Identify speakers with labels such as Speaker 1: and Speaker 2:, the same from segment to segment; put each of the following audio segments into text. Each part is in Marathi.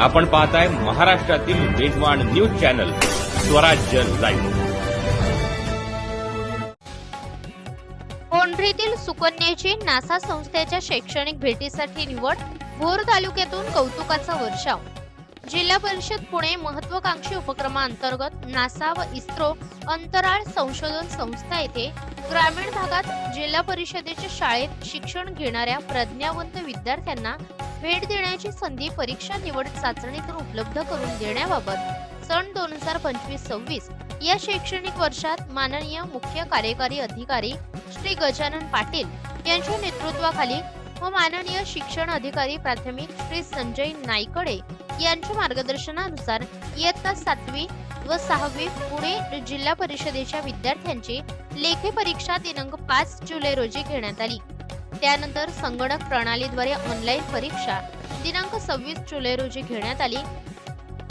Speaker 1: आपण पाहताय महाराष्ट्रातील वेगवान न्यूज चॅनल स्वराज्य लाईव्ह.
Speaker 2: कोंढरीतील सुकन्याची नासा संस्थेच्या शैक्षणिक भेटीसाठी निवड भोर तालुक्यातून कौतुकाचा वर्षाव. जिल्हा परिषद पुणे महत्वाकांक्षी उपक्रमाअंतर्गत नासा व इस्रो अंतराळ संशोधन संस्था येथे ग्रामीण भागात जिल्हा परिषदेच्या शाळेत शिक्षण घेणाऱ्या प्रज्ञावंत विद्यार्थ्यांना भेट देण्याची संधी परीक्षा निवड चाचणीतून उपलब्ध करून देण्याबाबत सन दोन हजार पंचवीस सव्वीस या शैक्षणिक वर्षात माननीय मुख्य कार्यकारी अधिकारी श्री गजानन पाटील यांच्या नेतृत्वाखाली व माननीय शिक्षण अधिकारी प्राथमिक श्री संजय नाईकडे यांच्या मार्गदर्शनानुसार इयत्ता सातवी व सहावी पुणे जिल्हा परिषदेच्या विद्यार्थ्यांची लेखी परीक्षा दिनांक पाच जुलै रोजी घेण्यात आली. त्यानंतर संगणक प्रणालीद्वारे ऑनलाईन परीक्षा. दिनांक सव्वीस जुलै रोजी घेण्यात आली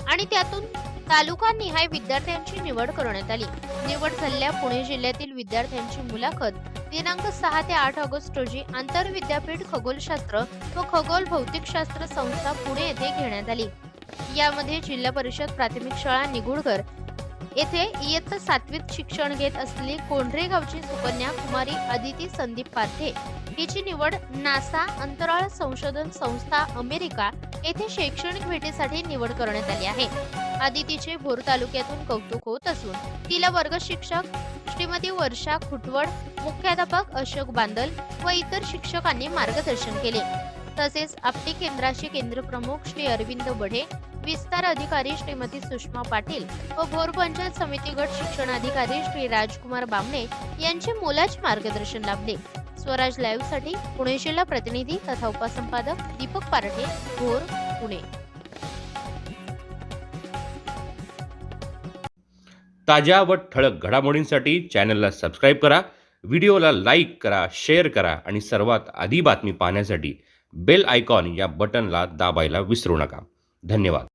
Speaker 2: आणि त्यातून तालुका निहाय विद्यार्थ्यांची निवड करण्यात आली. निवड झालेल्या पुणे जिल्ह्यातील विद्यार्थ्यांची मुलाखत दिनांक सहा ते आठ ऑगस्ट रोजी आंतर विद्यापीठ खगोलशास्त्र व खगोल भौतिकशास्त्र संस्था पुणे येथे घेण्यात आली. यामध्ये जिल्हा परिषद प्राथमिक शाळा निगुडकर येथे इयत्ता सातवीत शिक्षण घेत असलेली कोंढरे गावची सुकन्या कुमारी अदिती संदीप पाथे हिची निवड नासा अंतराळ संशोधन संस्था अमेरिका येथे शैक्षणिक भेटीसाठी निवड करण्यात आली आहे. आदितीचे भोर तालुक्यातून कौतुक होत असून तिला वर्ग शिक्षक श्रीमती वर्षा खुटवड मुख्याध्यापक अशोक बांदल व इतर शिक्षकांनी मार्गदर्शन केले. तसेच आपटी केंद्राचे केंद्र प्रमुख श्री अरविंद बढे विस्तार अधिकारी श्रीमती सुषमा पाटील व भोर पंचायत समिती गट शिक्षण अधिकारी श्री राजकुमार बामणे यांचे मोलाचे मार्गदर्शन लाभले. स्वराज लाईव्हसाठी पुणे जिल्हा प्रतिनिधी तथा उपसंपादक दीपक पारठे भोर पुणे.
Speaker 1: ताज्या व ठळक घडामोडींसाठी चॅनलला सबस्क्राईब करा व्हिडिओला लाईक करा शेअर करा आणि सर्वात आधी बातमी पाहण्यासाठी बेल आयकॉन या बटनला दाबायला विसरू नका. धन्यवाद.